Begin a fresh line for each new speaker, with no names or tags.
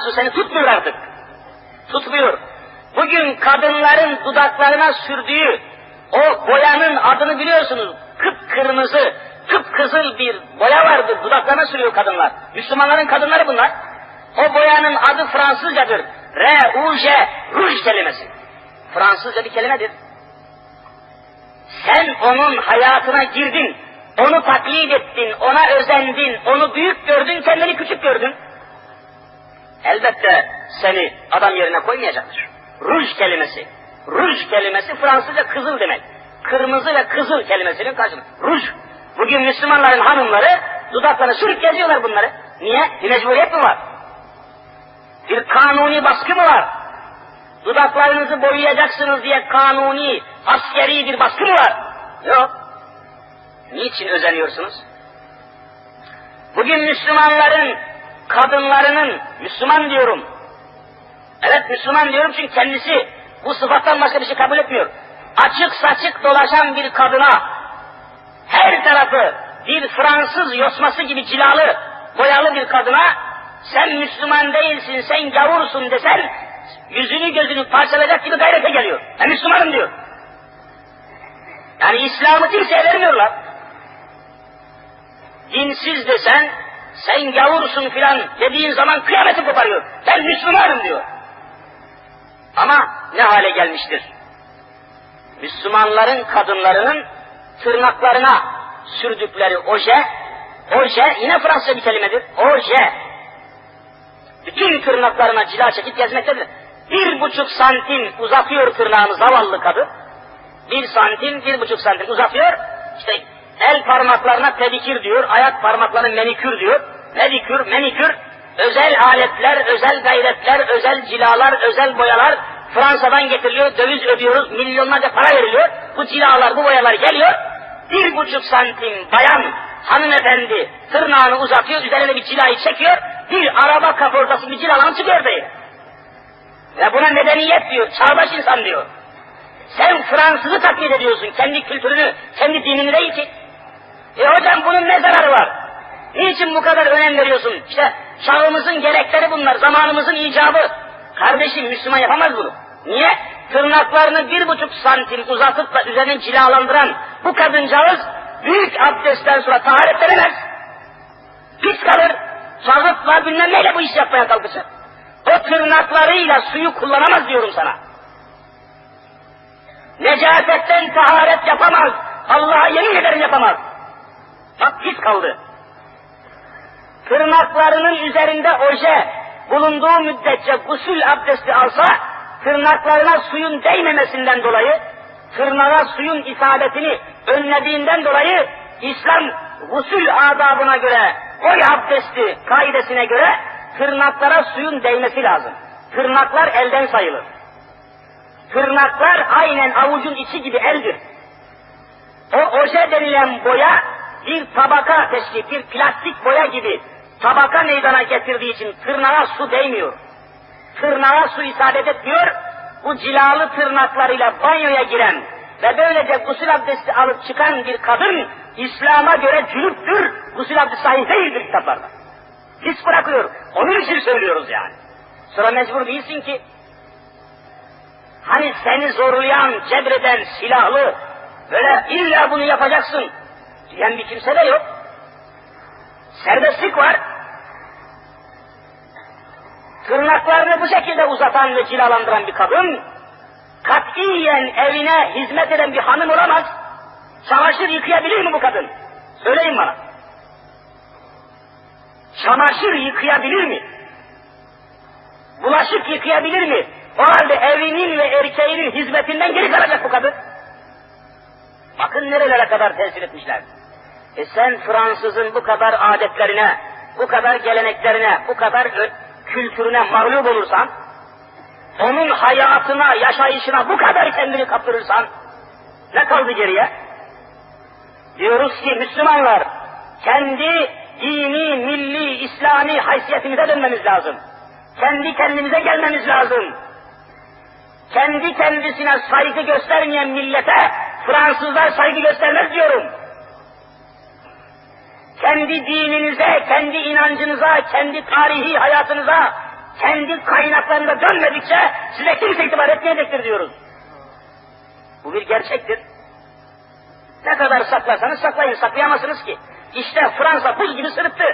arzu seni tutmuyor artık. Tutmuyor. Bugün kadınların dudaklarına sürdüğü o boyanın adını biliyorsunuz. Kıpkırmızı, kıpkızıl bir boya vardır. Dudaklarına sürüyor kadınlar. Müslümanların kadınları bunlar. O boyanın adı Fransızcadır. R-U-J, ruj kelimesi. Fransızca bir kelimedir. Sen onun hayatına girdin, onu taklit ettin, ona özendin, onu büyük gördün, kendini küçük gördün. Elbette seni adam yerine koymayacaktır. Ruj kelimesi. Ruj kelimesi Fransızca kızıl demek. Kırmızı ve kızıl kelimesinin karşılığı. Ruj. Bugün Müslümanların hanımları dudaklarına sürüp geziyorlar bunları. Niye? Bir mecburiyet mi var? Bir kanuni baskı mı var? Dudaklarınızı boyayacaksınız diye kanuni, askeri bir baskı mı var? Yok. Niçin özeniyorsunuz? Bugün Müslümanların kadınlarının, Müslüman diyorum, evet Müslüman diyorum çünkü kendisi bu sıfattan başka bir şey kabul etmiyor. Açık saçık dolaşan bir kadına, her tarafı bir Fransız yosması gibi cilalı, boyalı bir kadına, sen Müslüman değilsin, sen gavursun desen, yüzünü gözünü parçalayacak gibi gayrete geliyor. Ben Müslümanım diyor. Yani İslam'ı kimseye vermiyorlar. Dinsiz desen, sen gavursun filan dediğin zaman kıyameti koparıyor. Ben Müslümanım diyor. Ama ne hale gelmiştir? Müslümanların kadınlarının tırnaklarına sürdükleri oje, oje yine Fransızca bir kelimedir. Oje. Bütün tırnaklarına cila çekip gezmektedir. Bir buçuk santim uzatıyor tırnağını zavallı kadın. Bir santim, bir buçuk santim uzatıyor. İşte el parmaklarına pedikür diyor, ayak parmaklarına menikür diyor. Pedikür, menikür, özel aletler, özel gayretler, özel cilalar, özel boyalar Fransa'dan getiriliyor, döviz ödüyoruz, milyonlarca para veriliyor. Bu cilalar, bu boyalar geliyor. Bir buçuk santim bayan hanımefendi tırnağını uzatıyor, üzerine bir cilayı çekiyor, bir araba kaportası bir cilalan çıkıyor değil. Ve buna medeniyet diyor, çağdaş insan diyor. Sen Fransız'ı taklit ediyorsun, kendi kültürünü, kendi dinini değil ki. E hocam bunun ne zararı var? Niçin bu kadar önem veriyorsun? İşte çağımızın gerekleri bunlar, zamanımızın icabı. Kardeşim Müslüman yapamaz bunu. Niye? Tırnaklarını bir buçuk santim uzatıp da üzerine cilalandıran bu kadıncağız büyük abdestten sonra taharetlenemez. Pis kalır. Çağıt var bilmem neyle bu iş yapmaya kalkacak. O tırnaklarıyla suyu kullanamaz diyorum sana. Necasetten taharet yapamaz. Allah'a yemin ederim yapamaz. Pis kaldı. Tırnaklarının üzerinde oje bulunduğu müddetçe gusül abdesti alsa, tırnaklarına suyun değmemesinden dolayı, tırnağa suyun isabetini önlediğinden dolayı, İslam gusül adabına göre, oy abdesti kaidesine göre, tırnaklara suyun değmesi lazım. Tırnaklar elden sayılır. Tırnaklar aynen avucun içi gibi eldir. O oje denilen boya bir tabaka teşkil, bir plastik boya gibi tabaka meydana getirdiği için tırnağa su değmiyor. Tırnağa su isabet etmiyor. Bu cilalı tırnaklarıyla banyoya giren ve böylece gusül abdesti alıp çıkan bir kadın İslam'a göre cünüptür. Gusül abdesti sahih değildir kitaplarda. Pis bırakıyor. Onun için söylüyoruz yani. Sonra mecbur değilsin ki Hani seni zorlayan, cebreden, silahlı, böyle illa bunu yapacaksın diyen bir kimse de yok. Serbestlik var. Tırnaklarını bu şekilde uzatan ve cilalandıran bir kadın, katiyen evine hizmet eden bir hanım olamaz. Çamaşır yıkayabilir mi bu kadın? Söyleyin bana. Çamaşır yıkayabilir mi? Bulaşık yıkayabilir mi? O halde evinin ve erkeğinin hizmetinden geri kalacak bu kadın. Bakın nerelere kadar tesir etmişler. E sen Fransız'ın bu kadar adetlerine, bu kadar geleneklerine, bu kadar kültürüne mağlup olursan, onun hayatına, yaşayışına bu kadar kendini kaptırırsan, ne kaldı geriye? Diyoruz ki Müslümanlar, kendi dini, milli, İslami haysiyetimize dönmemiz lazım. Kendi kendimize gelmemiz lazım kendi kendisine saygı göstermeyen millete Fransızlar saygı göstermez diyorum. Kendi dininize, kendi inancınıza, kendi tarihi hayatınıza kendi kaynaklarında dönmedikçe size kimse itibar etmeyecektir diyoruz. Bu bir gerçektir. Ne kadar saklarsanız saklayın, saklayamazsınız ki. İşte Fransa buz gibi sırıttı.